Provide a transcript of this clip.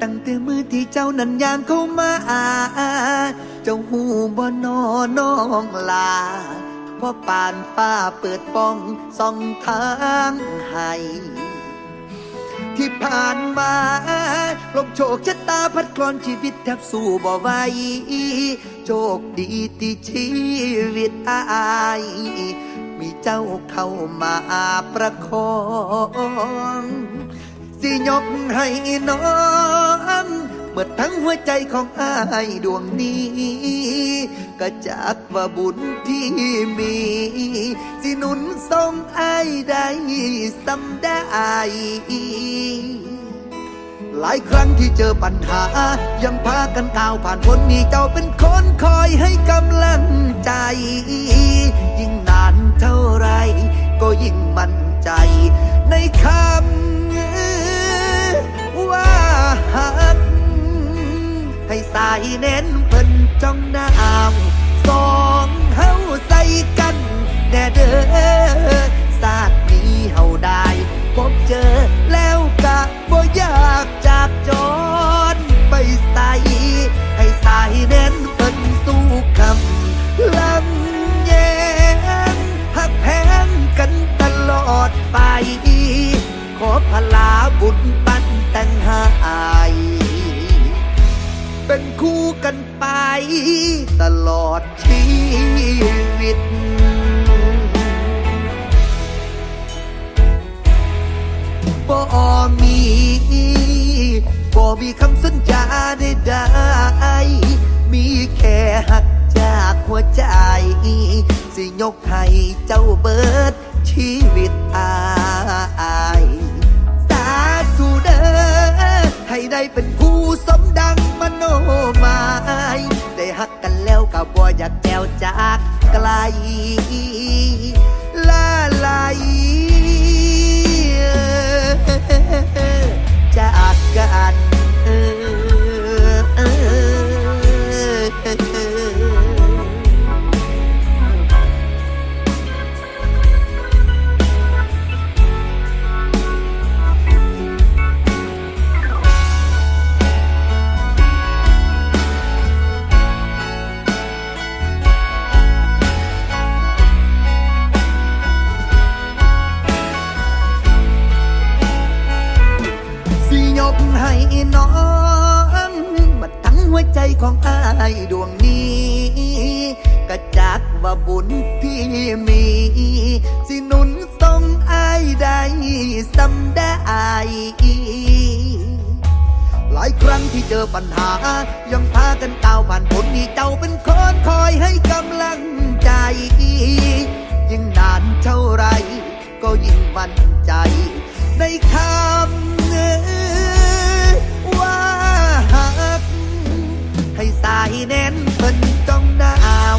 ตั้งแต่มือที่เจ้านั้นยางเข้ามาเจ้าหูบ่นอน้องลาเพราะปานฟ้าเปิดป้องส่องทางให้ที่ผ่านมาลมโชคชะตาพัดกลอนชีวิตแทบสู้บ่ไหวโชคดีที่ชีวิตอาย มีเจ้าเข้ามาประคองสิยกให้น้องเมื่อทั้งหัวใจของอายดวงนี้ ก็จากว่าบุญที่มี สิหนุนทรงอายได้สำได้หลายครั้งที่เจอปัญหา ยังพากันก้าวผ่านพ้นนี่เจ้าเป็นคนคอยให้กำลังใจ ก็ยิ่งมั่นใจ ในคำว่าหักให้สายเน้นเพิ่นจ้องหน้าอ่าสองเฮาใส่กันแน่เด้อ พลาบุญปันแต่งหายเป็นคู่กันไปตลอดชีวิตบ่มีบ่มีคำสัญญาใดๆมีแค่หักจากหัวใจ สิยกให้เจ้าเบิดชีวิตอา ได้เป็นผู้สมดังมโน กให้น้องบัดทั้งหัวใจของอายดวงนี้ก็จากว่าบุญที่มี สิหนุนทรงอายได้สำได้หลายครั้งที่เจอปัญหา ยังพากันก้าวผ่านผลนี่เจ้าเป็นคนคอยให้กำลังใจ ยิ่งนานเท่าไร ก็ยิ่งมั่นใจ ในคำ เพิ่นต้องหนาว